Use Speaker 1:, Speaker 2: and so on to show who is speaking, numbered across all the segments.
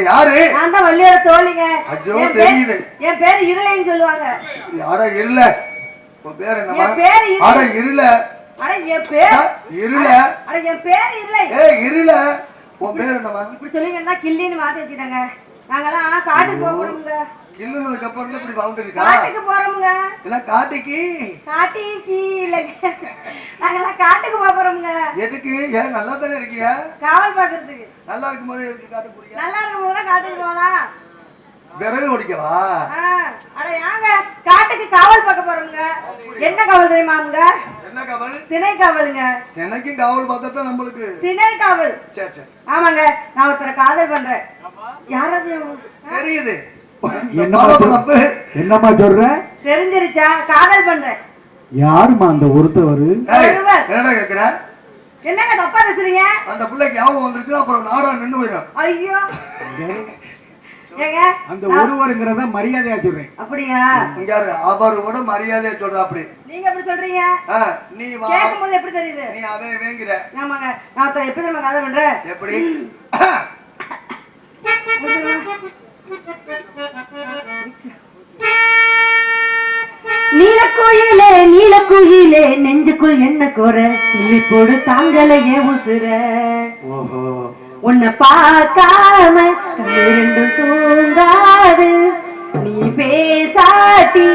Speaker 1: நீங்க யாரு?
Speaker 2: நான் தான் வள்ளியோட தோழிங்க.
Speaker 1: ஐயோ, தெரியுது.
Speaker 2: என் பேர் இருளைன்னு சொல்லுவாங்க.
Speaker 1: அட இருள. உன் பேர் என்னமா
Speaker 2: என் பேர் இருள.
Speaker 1: அட இருள.
Speaker 2: அட என் பேர்
Speaker 1: இருள.
Speaker 2: அட என் பேர் இல்லை
Speaker 1: ஏ இருள. உன் பேர் என்னமா
Speaker 2: இப்படி சொல்லிங்கன்னா கில்லின்னு மாத்தி வச்சுட்டாங்க நாங்கெல்லாம் காட்டுக்கு போறோமுங்க
Speaker 1: கிள்ளுனதுக்கு அப்புறம் இப்படி வளர்ந்துருக்கா
Speaker 2: காட்டுக்கு போறோமுங்க.
Speaker 1: இல்ல காட்டிக்கு?
Speaker 2: காட்டிக்கு இல்லைங்க. நாங்கெல்லாம் காட்டுக்கு போறோமுங்க.
Speaker 1: எதுக்கு? ஏன் நல்லா தானே இருக்கியா?
Speaker 2: காவல் பாக்குறதுக்கு
Speaker 1: நல்லா இருக்கும் போது எதுக்கு காட்டு போறியா
Speaker 2: நல்லா இருக்கும் போது காட்டுக்கு போகலாம்.
Speaker 1: விறகு ஒடிக்கவா
Speaker 2: ஆ, அட ஏங்க காட்டுக்கு காவல் பார்க்க போறோமுங்க. என்ன காவல் தெரியுமாங்க
Speaker 1: என்ன காவல்?
Speaker 2: திணை காவலுங்க.
Speaker 1: எனக்கும் காவல் பார்த்தா தான் நம்மளுக்கு.
Speaker 2: திணை காவல்.
Speaker 1: சரி சரி
Speaker 2: ஆமாங்க நான் ஒருத்தரை காதல் பண்றேன். யாராவது?
Speaker 1: தெரியுது.
Speaker 3: என்னம்மா சொல்ற?
Speaker 2: தெரிஞ்சிருச்சா? காதல் பண்றேன்
Speaker 3: யாருமா அந்த ஒருத்தவர்.
Speaker 1: என்னடா கேக்குற?
Speaker 2: என்னங்க தப்பா பேசுறீங்க?
Speaker 1: அந்த பிள்ளைக்கு ஞாபகம் வந்துருச்சுன்னா அப்புறம் நாடகம் நின்னு போயிடும்.
Speaker 2: ஐயோ. ஏங்க
Speaker 3: அந்த ஒருவருங்கிறத மரியாதையா சொல்றேன்.
Speaker 2: அப்படியா?
Speaker 1: இங்க யாரு? அவரோட மரியாதையா சொல்றா அப்படி.
Speaker 2: நீங்க எப்படி சொல்றீங்க?
Speaker 1: நீ வா.
Speaker 2: கேட்கும் போது எப்படி தெரியுது?
Speaker 1: நீ அவன் வேங்கிற.
Speaker 2: ஆமாங்க. நான் எப்படி நம்ம காதல் பண்றேன்?
Speaker 1: எப்படி?
Speaker 2: நீலக்குயிலே நீலக்குயிலே நெஞ்சுக்குள் என்ன கோர சொல்லி போடு தாங்கலையே உசுர உன்னை பார்க்காம ரெண்டும் தூங்காது நீ பேசாட்டி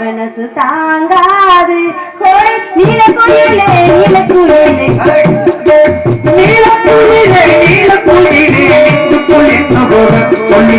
Speaker 2: மனசு தாங்காது கோய் நீலக்குயிலே நீலக்குயிலே
Speaker 3: நீலக்குயிலே நீலக்குயிலே நெஞ்சுக்குள் என்ன சொல்லி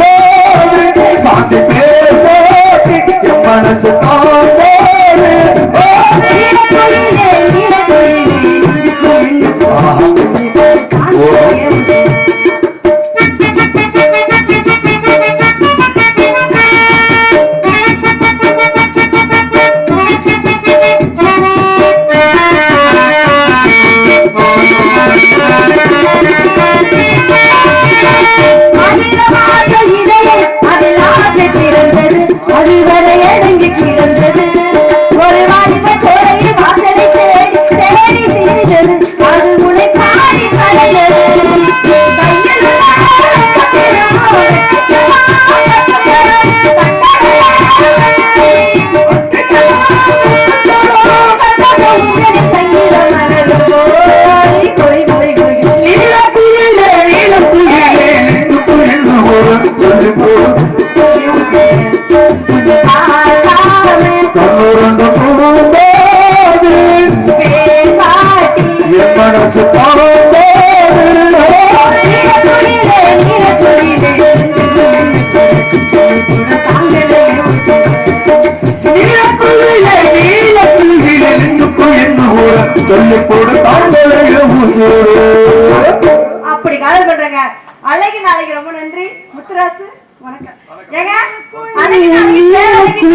Speaker 2: அப்படி காதல் பண்றேங்க. அழகி நாளைக்கு ரொம்ப நன்றி. முத்துராசு வணக்கம். ஏங்க அழகி நாளைக்கு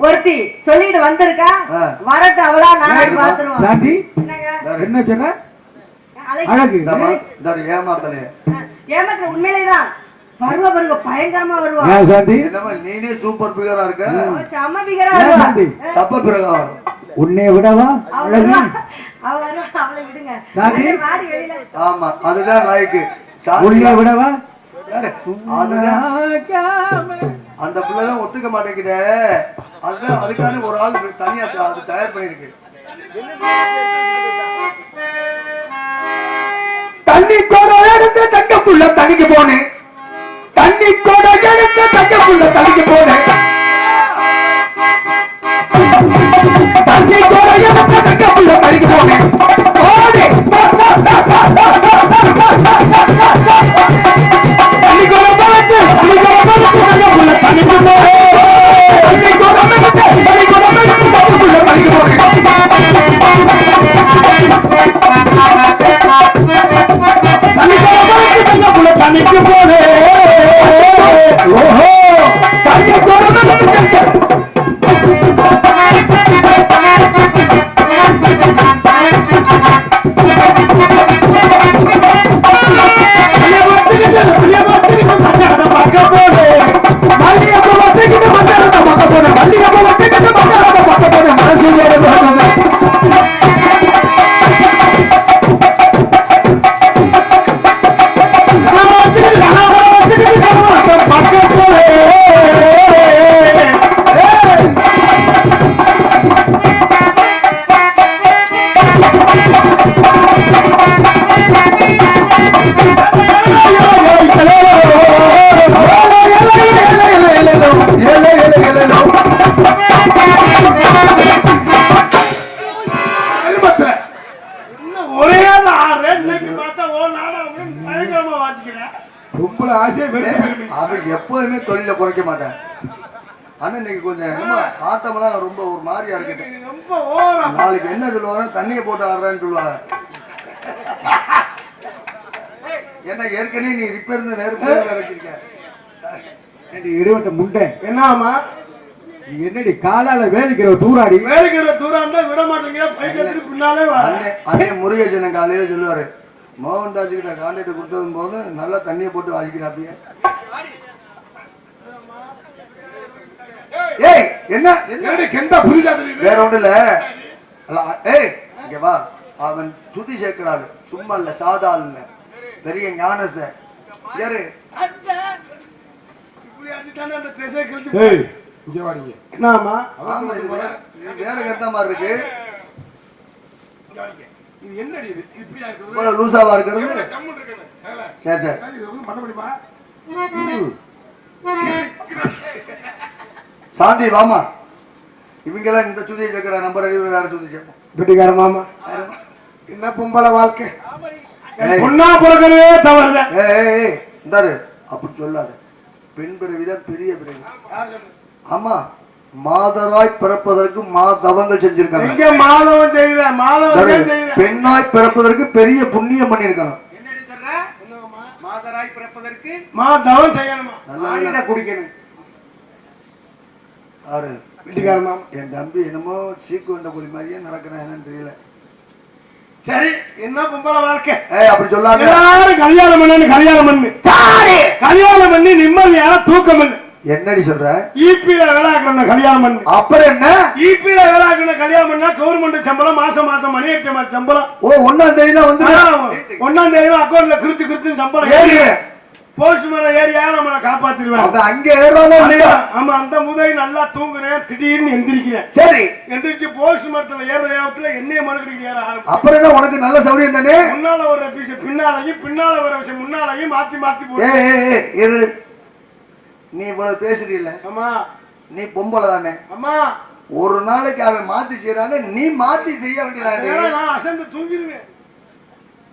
Speaker 2: ஒருத்தி சொல்லிட்டு வந்திருக்கா.
Speaker 1: ஆ.
Speaker 2: வரட்டும் அவளா பாத்துருவோம்
Speaker 3: என்ன சொன்ன?
Speaker 2: அழகி. உண்மையிலேதான். வருவா பாருங்க பயங்கரமா வருவா.
Speaker 1: நீனே சூப்பர் பிகரா இருக்க.
Speaker 2: பிகரா
Speaker 3: ஏன்
Speaker 2: வருவா.
Speaker 3: சாந்தி? உன்னை விடவா? அழகு.
Speaker 1: ஆமா அதுதான் லாய்க்கு
Speaker 3: உன்னை விடவா?
Speaker 1: அதுதான். அந்த பிள்ளை தான் ஒத்துக்க மாட்டேங்குதே. அதுதான் அதுக்கான ஒரு ஆள் தனியா அது தயார் பண்ணிருக்கு
Speaker 3: தண்ணி குடம் எடுத்து தங்கப்புள்ள தனிக்கு போனேன். தண்ணி குடம் எடுத்து தங்கப்புள்ள தனிக்கு போனேன். தண்ணி குடம் எடுத்து தங்கப்புள்ள தனிக்கு போனேன்
Speaker 4: வாசிக்கிறேன்
Speaker 5: பொம்பளை ஆசையை பெருமை
Speaker 1: அவன் எப்போதுமே தொழில குறைக்க மாட்டேன் ஆனா இன்னைக்கு கொஞ்சம் ஆட்டமெல்லாம் ரொம்ப ஒரு மாதிரியா இருக்குது
Speaker 4: நீ ரொம்ப ஓவரா
Speaker 1: நாளைக்கு என்ன சொல்லுவாங்க தண்ணியை போட்டு ஆடுறேன்னு சொல்லுவாங்க. ஏன்னா ஏற்கனவே நீ ரிப்பேர் நெருப்பு வச்சிருக்க.
Speaker 5: இடுவட்ட முண்டை?
Speaker 4: என்னமா
Speaker 5: நீ என்னடி காலால வேலிக்கிற தூராடி?
Speaker 4: வேலைக்கிற இருந்தா விட மாட்டேங்கிற பின்னாலே வர
Speaker 1: அண்ணே அண்ணே முருகேசன் காலையில சொல்லுவாரு மோகன்தாஸ் கிட்ட கான்ட்ராக்ட் கொடுத்ததும் போது நல்லா தண்ணியை போட்டு வாங்கிக்கிறாப்பிய ஏய் என்ன? என்ன
Speaker 5: கெண்டா
Speaker 1: வேற ஒண்ணு இல்ல. ஏய் இங்க வா. அவன் துதி சேர்க்கிறாள் சும்மா இல்ல சாதா இல்ல. பெரிய ஞானத்தை. யாரு? வேற கத்த மாதிரி இருக்கு.
Speaker 5: இது என்னடி இது? இப்படியா இருக்குது?
Speaker 1: இவ்வளவு லூசாவா இருக்கிறது?
Speaker 5: ஜம்முன் இருக்கணும் சேல.
Speaker 1: சரி சரி.
Speaker 5: இது ஒண்ணும் பண்ண முடியுமா
Speaker 1: சாந்தி வாமா. இவங்கெல்லாம் இந்த சுதியை சேர்க்கிற நம்பர் அடி வேற சுதி சேர்ப்போம்.
Speaker 4: வீட்டுக்கார மாமா. என்ன பொம்பளை வாழ்க்கை?
Speaker 1: ஏய்.
Speaker 4: பொண்ணா பிறக்கிறதே தவறுதான்.
Speaker 1: ஏய் ஏய், ஏய் இந்தாரு. அப்படி சொல்லாத. பெண் பிறவிதான் பெரிய பிறவி ஆமா. மாதராய் பிறப்பதற்கு மாதவங்கள் செஞ்சிருக்காங்க.
Speaker 4: மாதவன் செய்யறேன் மாதவன்
Speaker 1: பெண்ணாய் பிறப்பதற்கு பெரிய புண்ணியம் பண்ணிருக்காங்க
Speaker 5: மாதராய் பிறப்பதற்கு
Speaker 4: மாதவன் செய்யணுமா?
Speaker 1: நல்ல.
Speaker 5: குடிக்கணும்.
Speaker 1: ஆறு
Speaker 4: வீட்டுக்கார மாமா.
Speaker 1: என் தம்பி என்னமோ சீக்கு வந்த குடி மாதிரியே நடக்கிறேன் என்னன்னு தெரியல.
Speaker 4: சரி என்ன பொம்பளை வாழ்க்கை?
Speaker 1: ஏய் அப்படி சொல்லாத.
Speaker 4: எல்லாரும் கல்யாணம் பண்ணு கல்யாணம் பண்ணு. கல்யாணம் பண்ணி நிம்மதியான தூக்கம் இல்லை
Speaker 1: என்னடி சொல்ற?
Speaker 4: ஈபில வேளாக்கணும் கல்யாணம் பண்ணு.
Speaker 1: அப்புறம் என்ன?
Speaker 4: ஈபில வேளாக்கணும் கல்யாணம் பண்ணா கவர்மெண்ட் சம்பளம் மாசம் மாசம் மணி எட்டு சம்பளம்.
Speaker 1: ஓ ஒன்னாம் தேதி தான் வந்து
Speaker 4: ஒன்னாம் தேதி அக்கௌண்ட்ல கிருத்து கிருத்து சம்பளம்
Speaker 1: ஏறி
Speaker 4: போஸ்ட் மேல ஏரியா நம்மளை காப்பாத்திருவேன்
Speaker 1: அங்க ஏறானோ இல்லையா
Speaker 4: ஆமா அந்த முதல் நல்லா தூங்குறேன் திடீர்னு எந்திரிக்கிறேன்.
Speaker 1: சரி.
Speaker 4: எந்திரிச்சு போஸ்ட் மரத்துல ஏற ஏகத்துல எண்ணெய் மறுக்கடிக்கு ஏற ஆரம்பிச்சு
Speaker 1: அப்புறம் என்ன உனக்கு நல்ல சௌரியம் தானே?
Speaker 4: முன்னால வர விஷயம் பின்னாலையும் பின்னால வர விஷயம் முன்னாலையும் மாத்தி மாத்தி
Speaker 1: இரு நீ இவ்வளவு பேசுறீல்ல?
Speaker 4: ஆமா
Speaker 1: நீ பொம்பளை தானே
Speaker 4: அம்மா.
Speaker 1: ஒரு நாளைக்கு அவன் மாத்தி செய்யறானே நீ மாத்தி செய்ய வேண்டியதானே
Speaker 4: நான் அசந்து தூங்கிடுவேன்.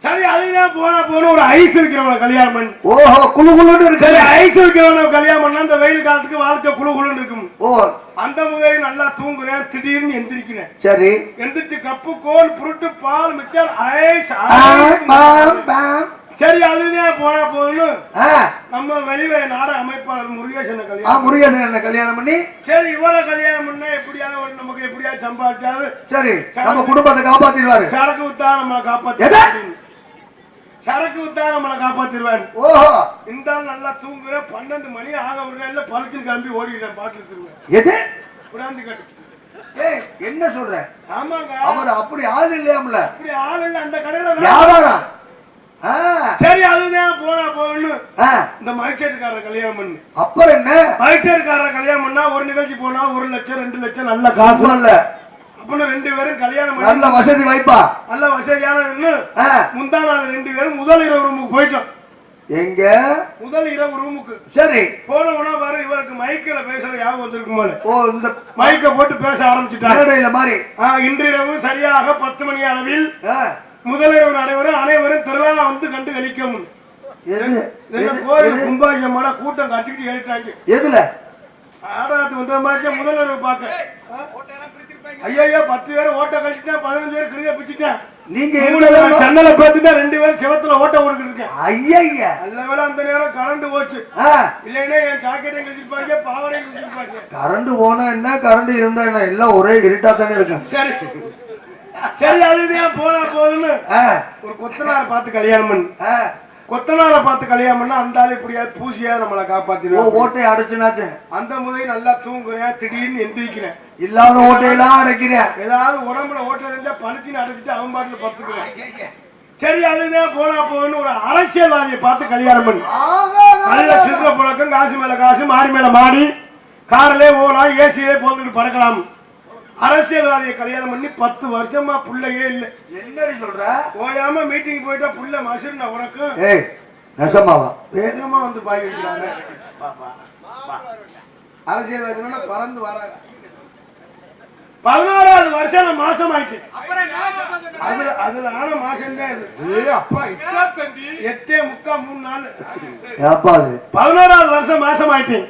Speaker 4: சரி அதுதான் போனா போன ஒரு ஐஸ் இருக்கிறவன கல்யாணம் பண்ணு.
Speaker 1: ஓஹோ குழு குழுன்னு இருக்கு.
Speaker 4: சரி ஐஸ் இருக்கிறவன கல்யாணம் பண்ணா அந்த வெயில் காலத்துக்கு வாழ்க்கை குழு குழுன்னு இருக்கும்.
Speaker 1: ஓ.
Speaker 4: அந்த முதல் நல்லா தூங்குறேன் திடீர்னு எந்திரிக்கிறேன்.
Speaker 1: சரி.
Speaker 4: எந்திரிச்சு கப்பு கோல் புருட்டு பால் மிச்சர் ஐஸ். சரி அதுதான் போனா போதுன்னு நம்ம வெளியில நாடக அமைப்பாளர் முருகேசனை கல்யாணம்
Speaker 1: முருகேசன் கல்யாணம் பண்ணி
Speaker 4: சரி இவரை கல்யாணம் பண்ணா எப்படியாவது நமக்கு எப்படியாவது சம்பாதிச்சாது
Speaker 1: சரி நம்ம குடும்பத்தை காப்பாத்திடுவாரு.
Speaker 4: சரக்கு வித்தா நம்மளை? காப்பாத்தி சரக்கு வித்தா நம்மளை காப்பாத்திருவேன்
Speaker 1: ஓஹோ.
Speaker 4: இந்த நல்லா தூங்குறேன் பன்னெண்டு மணி ஆக ஒரு நாள்ல பழுக்கில் கிளம்பி ஓடிடுறேன் பாட்டில் திருவேன்
Speaker 1: எது?
Speaker 4: குடாந்து கட்டு.
Speaker 1: ஏய் என்ன சொல்ற?
Speaker 4: ஆமாங்க.
Speaker 1: அவர் அப்படி ஆள் இல்லையாம்ல?
Speaker 4: அப்படி ஆள் இல்ல அந்த கடையில
Speaker 1: வியாபாரம்.
Speaker 4: சரி அதுதான் போனா போகணும் இந்த மைசேட்டுக்காரரை கல்யாணம் பண்ணு.
Speaker 1: அப்புறம் என்ன?
Speaker 4: மைசேட்டுக்காரரை கல்யாணம் பண்ணா ஒரு நிகழ்ச்சி போனா ஒரு லட்சம் ரெண்டு லட்சம் நல்ல காசு.
Speaker 1: இல்ல
Speaker 4: அப்படின்னு ரெண்டு பேரும் கல்யாணம் பண்ணி
Speaker 1: நல்ல வசதி வைப்பா
Speaker 4: நல்ல வசதியான முந்தா நாள் ரெண்டு பேரும் முதல் இரவு ரூமுக்கு போயிட்டோம்.
Speaker 1: எங்க?
Speaker 4: முதல் இரவு ரூமுக்கு.
Speaker 1: சரி.
Speaker 4: போனவனா பாரு இவருக்கு மைக்கில பேசுற ஞாபகம் வந்திருக்கும் போல.
Speaker 1: ஓ இந்த
Speaker 4: மைக்க போட்டு பேச ஆரம்பிச்சுட்டாரு.
Speaker 1: கன்னடையில மாதிரி.
Speaker 4: இன்றிரவு சரியாக பத்து மணி அளவில் முதலிரவு நடைபெறும் அனைவரும் வந்து கண்டு
Speaker 1: எது-
Speaker 4: கோயில் கும்பாபிஷமான கூட்டம் கட்டிக்கிட்டு ஏறிட்டாங்க
Speaker 1: எதுல?
Speaker 4: ஆடாத்து வந்த மாதிரி முதலிரவு பார்க்க. ஐயா பத்து பேர் ஓட்ட கழிச்சுட்டேன் பதினஞ்சு பேர் கிளிய பிச்சுட்டேன்.
Speaker 1: நீங்க
Speaker 4: சன்னல பார்த்துட்டா ரெண்டு பேரும் சிவத்துல ஓட்ட ஓடிக்கிட்டு
Speaker 1: ஐயா
Speaker 4: நல்ல வேளை அந்த நேரம் கரண்ட் போச்சு. இல்லைன்னா என் ஜாக்கெட்டை கழிச்சிருப்பாங்க பாவடையும் கழிச்சிருப்பாங்க.
Speaker 1: கரண்ட் போனா என்ன? கரண்ட் இருந்தா என்ன? எல்லாம் ஒரே இருட்டா தானே இருக்கும்.
Speaker 4: சரி. சரி அதுதான் போனா போதுன்னு ஒரு கொத்தனாரை பார்த்து கல்யாணம் பண்ணு. கொத்தனாரை பார்த்து கல்யாணம் பண்ணா அந்த ஆள் இப்படியாவது பூசியா நம்மளை காப்பாத்திடுவோம்
Speaker 1: ஓட்டை அடைச்சுனாச்சு.
Speaker 4: அந்த முதல் நல்லா தூங்குறேன் திடீர்னு எந்திரிக்கிறேன்.
Speaker 1: இல்லாத ஓட்டையெல்லாம் அடைக்கிறேன்.
Speaker 4: ஏதாவது உடம்புல ஓட்டல இருந்தா பழுத்தின்னு அடைச்சிட்டு அவன் பாட்டுல படுத்துக்கிறேன் சரி அதுதான் போனா போகுன்னு ஒரு அரசியல்வாதியை பார்த்து கல்யாணம் பண்ணு. நல்ல சித்திர புழக்கம் காசு மேல காசு மாடி மேல மாடி. கார்லயே போகலாம் ஏசிலே போந்துட்டு பறக்கலாம் அரசியல்வாதியை கல்யாணம் பண்ணி பத்து வருஷமா புள்ளையே இல்லை.
Speaker 1: என்னடி சொல்ற?
Speaker 4: ஓயாம மீட்டிங் போயிட்டா புள்ள மசுருன உனக்கும்
Speaker 1: ஏய் நெசமாவா?
Speaker 4: வேகமா வந்து பாய் வைக்கிறாங்க. அரசியல்வாதினா பறந்து வராங்க பதினாறாவது வருஷம் நான் மாசம் ஆயிட்டு அதுல அதுல ஆன மாசம் தான் இது.
Speaker 5: ஏய் அப்பா
Speaker 4: எட்டே முக்கா மூணு நாள் பதினோராவது வருஷம் மாசம் ஆயிட்டேன்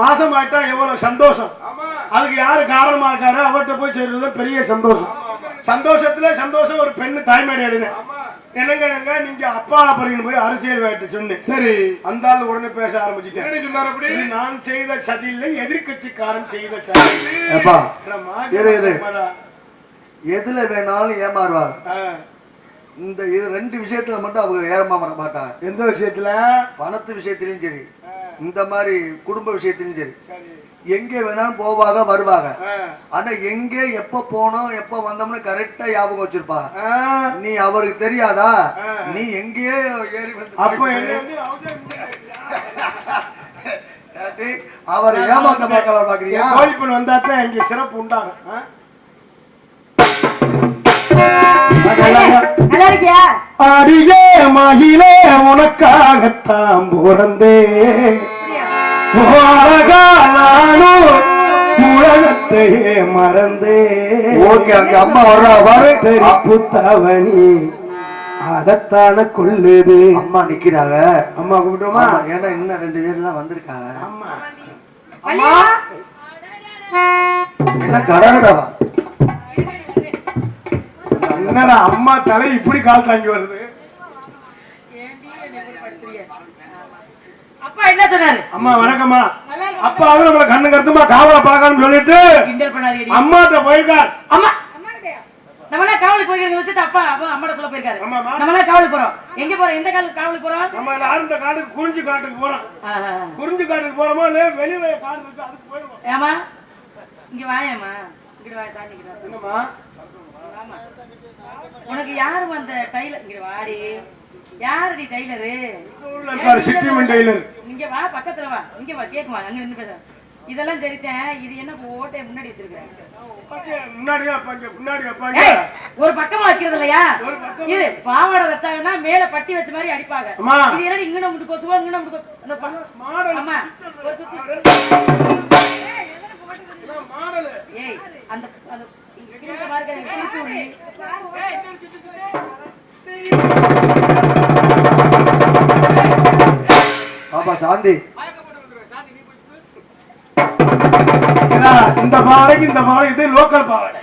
Speaker 4: மாசம் ஆயிட்டா எவ்வளவு சந்தோஷம். அதுக்கு யாரு காரணமா இருக்காரு அவர்கிட்ட போய் சேர்றது பெரிய சந்தோஷம். சந்தோஷத்துல சந்தோஷம் ஒரு பெண்ணு தாய்மேடை அடைந்தேன் என்னங்க என்னங்க நீங்க அப்பா அப்படின்னு போய் அரசியல் வேட்டு சொன்னேன்.
Speaker 5: சரி.
Speaker 4: அந்த ஆள் உடனே பேச ஆரம்பிச்சுட்டேன்.
Speaker 5: சொன்னார் அப்படி?
Speaker 4: நான் செய்த சதி. இல்லை எதிர்கட்சிக்காரன் செய்த சதி.
Speaker 1: எதுல வேணாலும் ஏமாறுவாங்க
Speaker 4: ஆ,
Speaker 1: இந்த இது ரெண்டு விஷயத்துல மட்டும் அவங்க ஏமாற மாட்டாங்க.
Speaker 4: எந்த விஷயத்துல?
Speaker 1: பணத்து விஷயத்திலயும் சரி. இந்த மாதிரி குடும்ப விஷயத்திலயும் சரி. எங்க வேணாலும் போவாங்க வருவாங்க ஆனா எங்க எப்ப போனோம் எப்ப வந்தோம்னு கரெக்டா ஞாபகம் வச்சிருப்பாங்க
Speaker 4: ஆ.
Speaker 1: நீ அவருக்கு தெரியாதா. நீ எங்கேயோ ஏறி அவரை ஏமாத்த பார்க்கலாம் பாக்குறியா?
Speaker 4: என் கோழி பெண் வந்தா தான் இங்க சிறப்பு உண்டாகும்?
Speaker 2: நல்லா இருக்கியா?
Speaker 4: அடியே மகிழே உனக்காகத்தான் பிறந்தே நானும் உலகத்தையே மறந்தே
Speaker 1: ஓகே அங்க அம்மா வர்றா
Speaker 4: தெரிப்பு தவணி அதத்தான கொள்ளுது
Speaker 1: அம்மா நிக்கிறாங்க.
Speaker 4: அம்மா கூப்பிட்டோமா
Speaker 1: ஏன்னா இன்னும் ரெண்டு பேர் எல்லாம் வந்திருக்காங்க.
Speaker 4: அம்மா.
Speaker 2: கல்யாணம்
Speaker 1: என்ன கடகடவா
Speaker 4: என்னடா அம்மா தலை இப்படி கால் தாங்கி வருது?
Speaker 6: அப்பா என்ன சொன்னாரு?
Speaker 4: அம்மா வணக்கம்மா. அப்பா அவரு நம்மள கண்ணு கருத்துமா காவலை பார்க்கணும்னு சொல்லிட்டு. அம்மாட்ட போயிருக்கார்.
Speaker 6: அம்மா. நம்மளாம் காவலுக்கு விஷயத்த அப்பா அப்பா அம்மாட்ட சொல்ல போயிருக்காரு. நம்மளாம் காவலுக்கு போறோம். எங்க போறோம்? எந்த காலுக்கு காவலுக்கு போறோம்?
Speaker 4: நம்ம எல்லாரும் இந்த காட்டுக்கு குறிஞ்சி காட்டுக்கு போறோம். குறிஞ்சி காட்டுக்கு போறோமோ இல்லையா? வெளியே காடு இருக்கு அதுக்கு போயிருவோம்
Speaker 6: ஏமா இங்க வாயேம்மா. இங்க வா சாண்டிக்கு வா.
Speaker 4: என்னம்மா?
Speaker 6: ஆமா உனக்கு யாரு வந்த டைலர் இங்க வாடி. யாருடி டைலரு
Speaker 4: டெய்லர்.
Speaker 6: இங்க வா பக்கத்துல வா. இங்க வா கேக்குமா? அங்க நின்னு பேச. இதெல்லாம் சரித்தேன் இது என்ன ஓட்டைய முன்னாடி வச்சிருக்க?
Speaker 4: முன்னாடியே அப்பாங்க முன்னாடி அப்பாங்க?
Speaker 6: ஏய், ஒரு பக்கமா வைக்கிறது இல்லையா. இது பாவாடை வச்சாங்கன்னா மேல பட்டி வச்ச மாதிரி அடிப்பாங்க. இது என்னடி இங்கன முட்டு கொசுவா இங்கன முட்டு அந்த ஒரு சுத்து ஏய் அந்த அந்த
Speaker 1: பாப்பா சாந்தி
Speaker 4: இந்த பாவாடைக்கு இந்த பாவாடை இது லோக்கல் பாவாடை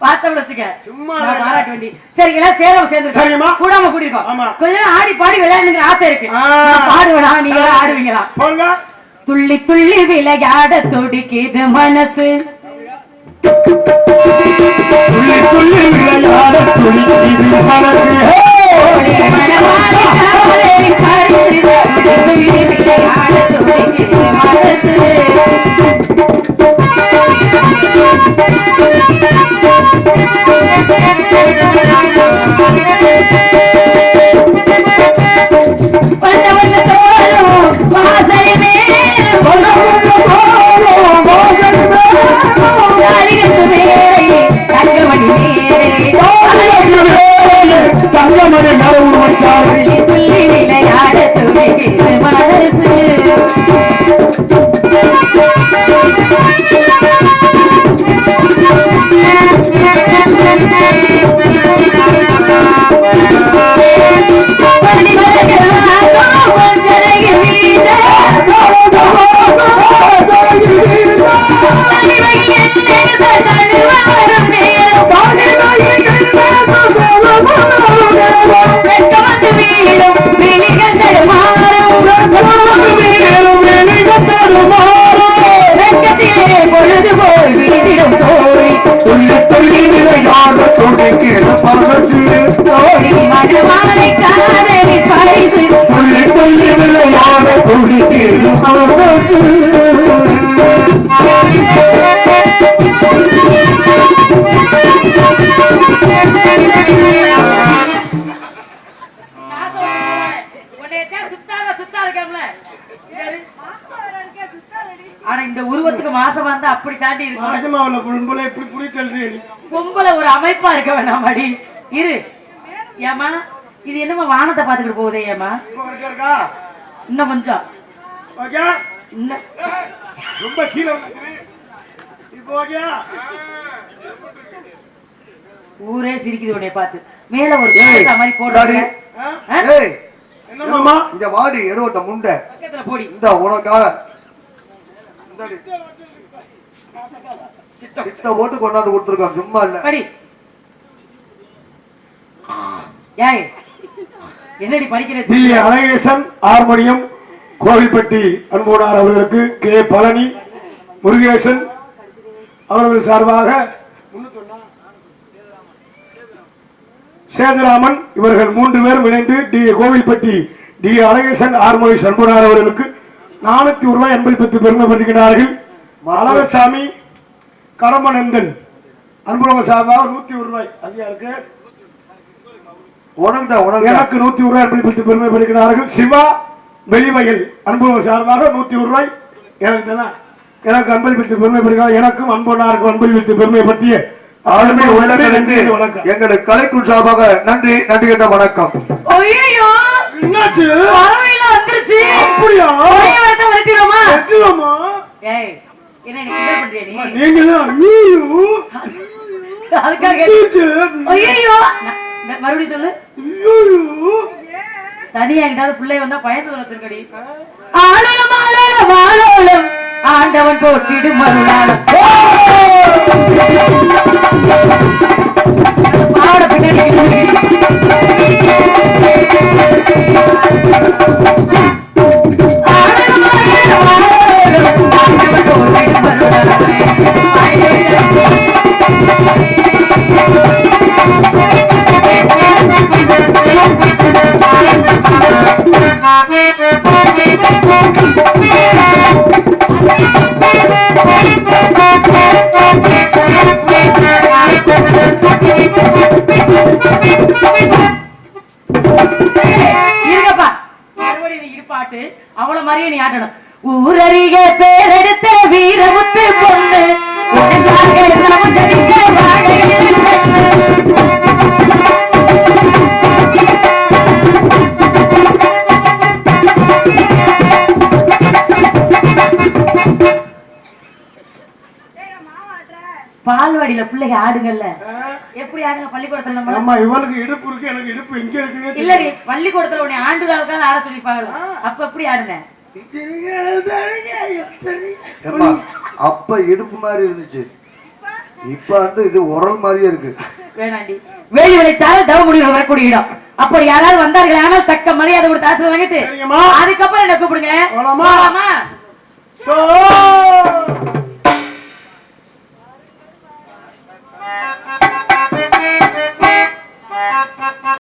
Speaker 6: பார்த்தோம்னு வச்சுக்க.
Speaker 4: சும்மா
Speaker 6: நான் பாராட்ட வேண்டி. சரி, எல்லாம் சேரம் சேர்ந்துருக்கோம்.
Speaker 4: சரிம்மா.
Speaker 6: கூடாம கூட்டியிருக்கோம்.
Speaker 4: ஆமா.
Speaker 6: கொஞ்ச நேரம் ஆடி பாடி விளையாடுங்கிற ஆசை இருக்கு பாடுவேனா நீங்க ஆடுவீங்களா
Speaker 4: போங்க
Speaker 6: துள்ளி துள்ளி விளையாட துடிக்குது மனசு
Speaker 4: துள்ளி துள்ளி விளையாட துடிக்குது மனசு
Speaker 6: மனசு பொழுது ஆனா இந்த உருவத்துக்கு மாசம் வந்தா அப்படி தாண்டி இருக்கும்
Speaker 4: மாசமா உள்ள பொம்பளை இப்படி புடி தள்ளுறீ
Speaker 6: பொம்பளை ஒரு அமைப்பா இருக்க வேணாம் அடி. இரு. ஏமா இது என்னமா வானத்தை பாத்துக்கிட்டு போகுதே ஏமா
Speaker 4: இருக்கா இருக்கா?
Speaker 6: இன்னும் கொஞ்சம்.
Speaker 4: ஓகே? ரொம்ப கீழே வந்துச்சு இப்போ ஓகே?
Speaker 6: ஊரே சிரிக்குது உன்னைய பார்த்து. மேல ஒரு குடிசை மாதிரி
Speaker 4: மாமா
Speaker 1: இங்க வாடி. எடுவட்ட முண்டை.
Speaker 6: பக்கத்துல போடி.
Speaker 1: இந்த உனக்காக. இத்த ஓட்டு கொண்டாந்து கொடுத்துருக்கான் சும்மா இல்ல.
Speaker 6: படி. ஏய் என்னடி படிக்கிறது?
Speaker 4: அழகேசன் ஆர்மணியம் கோவில்பட்டி அன்போனார் அவர்களுக்கு கே. பழனி முருகேசன் அவர்கள் சார்பாக சேதுராமன் இவர்கள் மூன்று பேரும் இணைந்து டி. கோவில்பட்டி டி. அழகேசன் ஆர்மொழி சண்முகனார் அவர்களுக்கு நானூத்தி ஒரு ரூபாய் எண்பது பத்து பெருமைப்படுகிறார்கள் அழகசாமி கடம்பனந்தன் அன்புறவங்க சார்பாக நூத்தி ஒரு ரூபாய் அது யாருக்கு
Speaker 1: உனக்குடா உனக்கு
Speaker 4: எனக்கு நூத்தி ஒரு ரூபாய் என்பதை பற்றி பெருமைப்படுகிறார்கள் சிவா வெளிவயல் அன்புகள் சார்பாக நூத்தி ஒரு ரூபாய். எனக்கு தானே எனக்கு அன்பளிப்பித்து பெருமைப்படுகிறார் எனக்கும் அன்பனாருக்கும் அன்பளிப்பித்து பெருமைப்படுத்திய
Speaker 1: ஆளுமை உள்ளங்களுக்கு
Speaker 4: வணக்கம்.
Speaker 1: எங்களுக்கு கலைக்குழு சார்பாக நன்றி நன்றி கேட்ட வணக்கம்.
Speaker 4: என்னாச்சு?
Speaker 6: வந்துருச்சு.
Speaker 4: அப்படியா?
Speaker 6: ஏய் பண்றியா நீ?
Speaker 4: நீங்க தான் ஐயோ
Speaker 6: அதுக்காக மறுபடியும் சொல்லு.
Speaker 4: ஐயோ
Speaker 6: தனியா எங்கிட்டாவது பிள்ளை வந்தா பயந்து வச்சிருக்கடி. ஆளுலம் ஆளுலம் ஆளுலம் ஆண்டவன் போட்டிடு மறுநாளும் பாவட பின்னாடி பாட்டு. அவ்வளவு மாதிரியே நீ ஆட்டணும் ஊரறிக பேரெடுத்த வீரமுத்து பொண்ணு. உனக்காக பால்வாடியில பிள்ளைங்க ஆடுங்கல்ல எப்படி ஆடுங்க? பள்ளிக்கூடத்துல நம்ம?
Speaker 4: ஆமா இவனுக்கு இடுப்பு இருக்கு எனக்கு இடுப்பு எங்க இருக்குன்னு
Speaker 6: இல்லடி பள்ளிக்கூடத்துல உன்னை ஆண்டு விழாவுக்காக ஆட சொல்லிருப்பாங்க அப்ப எப்படி
Speaker 1: ஏம்மா, அப்ப இடுப்பு மாதிரி இருந்துச்சு. இப்ப வந்து இது உரல் மாதிரியே இருக்கு.
Speaker 6: வேணாண்டி. வேலி விளைச்சாலும் தவ முடிவு வரக்கூடிய இடம். அப்படி யாராவது வந்தார்கள் ஆனால் தக்க மரியாதை கொடுத்து ஆசிரியர் வாங்கிட்டு. அதுக்கப்புறம் என்ன கூப்பிடுங்க?